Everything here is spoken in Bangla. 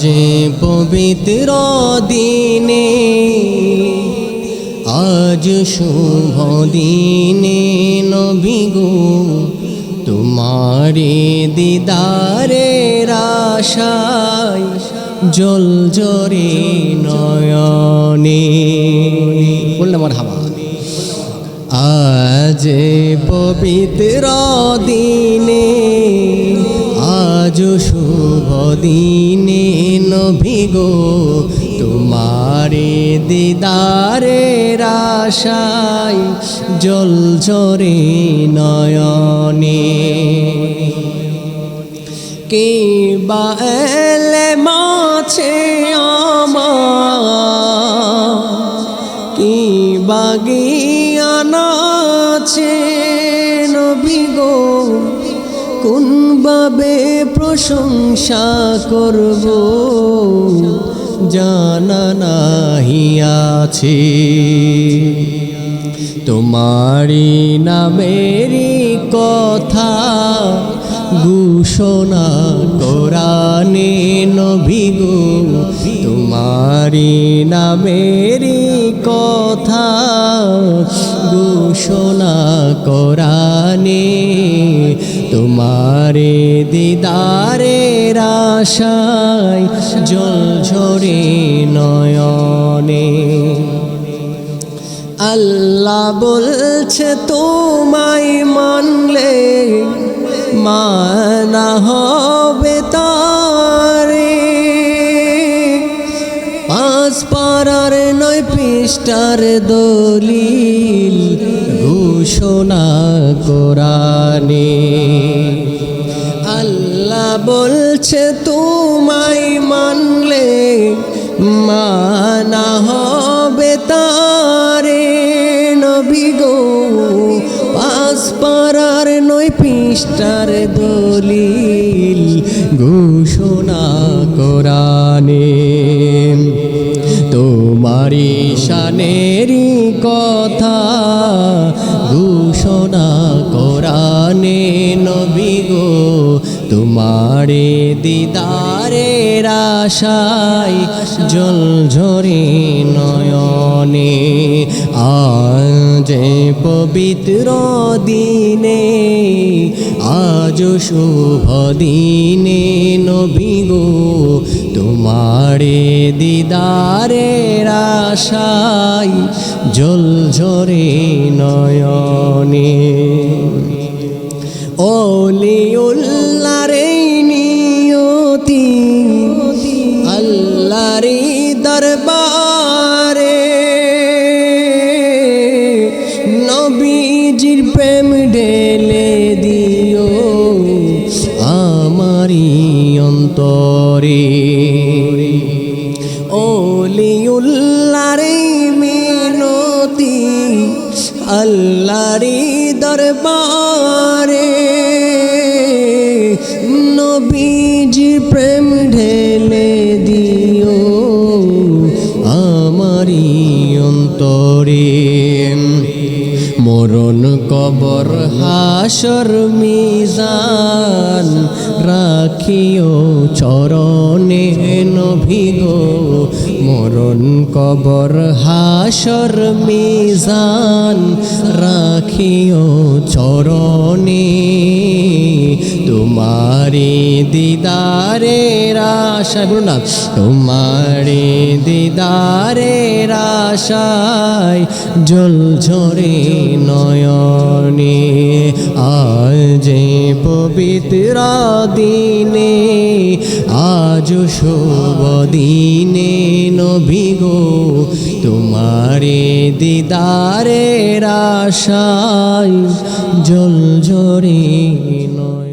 আজ পবিত্র দিনে আজ শুভ দিনে নবী গো তোমারে দিদারের আশায় জল জরে নয়নে। বললে আমার হাবা আজ পবিত্র দিনে শুভ দিনে নবী গো, তোমারে দিদারের আশায় জল ঝরে নয়নে। কে বা মাছে আমার, কি বাগিয়ানাছে প্রশংসা করব। জানা নাহি আছে। তোমারি নামেরই কথা ঘোষণা কোরআনে নবী গো। তোমারি নামেরই কথা ঘোষণা কোরআনে। তোমারে দিদারের আশায় জল ঝরে নয়নে। আল্লাহ বলছে, তোমায় মানলে মানা হবে তারে। পাঁচ পাড়ার নয় পৃষ্ঠার দলিল ঘোষণা কোরআনে। বলছে, তোমায় মানলে মানা হবে তারে। নবী গো, পাঁচ পাড়ার নয় পৃষ্ঠার দলিল ঘোষণা কোরআনে। তোমারি শানেরই কথা ঘোষণা কোরআনে। নবী গো তোমারে দিদারের আশায় জল ঝরে নয়নে। আজ পবিত্র দিনে, আজ শুভ দিনে নবী গো, তোমারে দিদারের আশায় জল ঝরে নয়নে। ওলিউল্লারে দরবারে নবীজির প্রেম ঢেলে দিও আমারি অন্তরে। ওলিউল্লারে মিনতি আল্লাহরি দরবারে। নবীজি প্রেম মরণ কবর হাসর মিজান রাখিও চরণে নভিগো মরণ কবর হাসর মিজান রাখিও চরণে তোমারে দিদারের আশা বলুন না তোমারে দিদারের আশায় জল ঝরে নয়নে, আজ পবিত্র দিনে, আজ শুভ দিনে নবী গো, তোমারে দিদারের আশায় জল ঝরে নয়